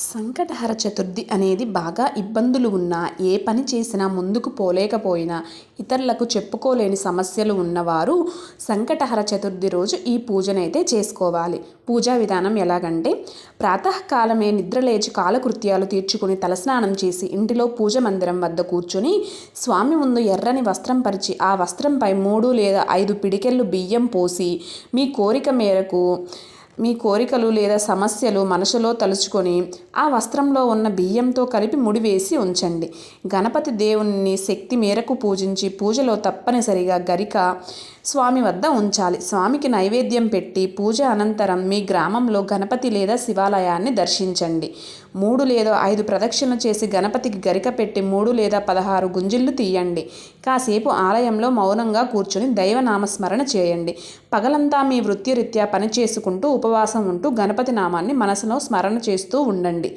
సంకటహర చతుర్థి అనేది బాగా ఇబ్బందులు ఉన్నా ఏ పని చేసినా ముందుకు పోలేకపోయినా ఇతరులకు చెప్పుకోలేని సమస్యలు ఉన్నవారు సంకటహర చతుర్థి రోజు ఈ పూజనైతే చేసుకోవాలి. పూజా విధానం ఎలాగంటే ప్రాతకాలమే నిద్రలేచి కాలకృత్యాలు తీర్చుకుని తలస్నానం చేసి ఇంటిలో పూజ మందిరం వద్ద కూర్చుని స్వామి ముందు ఎర్రని వస్త్రం పరిచి ఆ వస్త్రంపై మూడు లేదా ఐదు పిడికెళ్ళు బియ్యం పోసి మీ కోరిక మేరకు మీ కోరికలు లేదా సమస్యలు మనసులో తలుచుకొని ఆ వస్త్రంలో ఉన్న బియ్యంతో కలిపి ముడివేసి ఉంచండి. గణపతి దేవుని శక్తి మేరకు పూజించి పూజలో తప్పనిసరిగా గరిక స్వామి వద్ద ఉంచాలి. స్వామికి నైవేద్యం పెట్టి పూజ అనంతరం మీ గ్రామంలో గణపతి లేదా శివాలయాన్ని దర్శించండి. మూడు లేదా ఐదు ప్రదక్షిణలు చేసి గణపతికి గరిక పెట్టి మూడు లేదా పదహారు గుంజిళ్ళు తీయండి. కాసేపు ఆలయంలో మౌనంగా కూర్చొని దైవనామస్మరణ చేయండి. పగలంతా మీ వృత్తిరీత్యా పని చేసుకుంటూ ఉపవాసం ఉంటూ గణపతి నామాన్ని మనసులో స్మరణ చేస్తూ ఉండండి.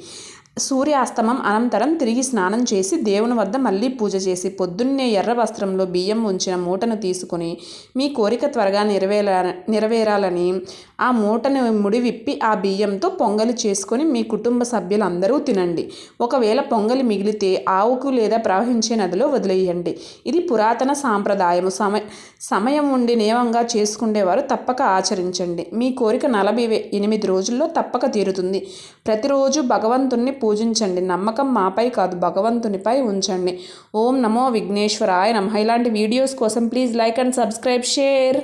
సూర్యాస్తమం అనంతరం తిరిగి స్నానం చేసి దేవుని వద్ద మళ్ళీ పూజ చేసి పొద్దున్నే ఎర్ర వస్త్రంలో బియ్యం ఉంచిన మూటను తీసుకుని మీ కోరిక త్వరగా నెరవేరా నెరవేరాలని ఆ మూటను ముడి విప్పి ఆ బియ్యంతో పొంగలి చేసుకొని మీ కుటుంబ సభ్యులందరూ తినండి. ఒకవేళ పొంగలి మిగిలితే ఆవుకు లేదా ప్రవహించే నదిలో వదిలేయండి. ఇది పురాతన సాంప్రదాయము. సమయ సమయం ఉండి నియమంగా చేసుకునేవారు తప్పక ఆచరించండి. మీ కోరిక నలభై ఎనిమిది రోజుల్లో తప్పక తీరుతుంది. ప్రతిరోజు భగవంతుణ్ణి పూజించండి. నమ్మకం మాపై కాదు భగవంతునిపై ఉంచండి. ఓం నమో విఘ్నేశ్వరాయ నమ. ఇలాంటి వీడియోస్ కోసం please like and subscribe share.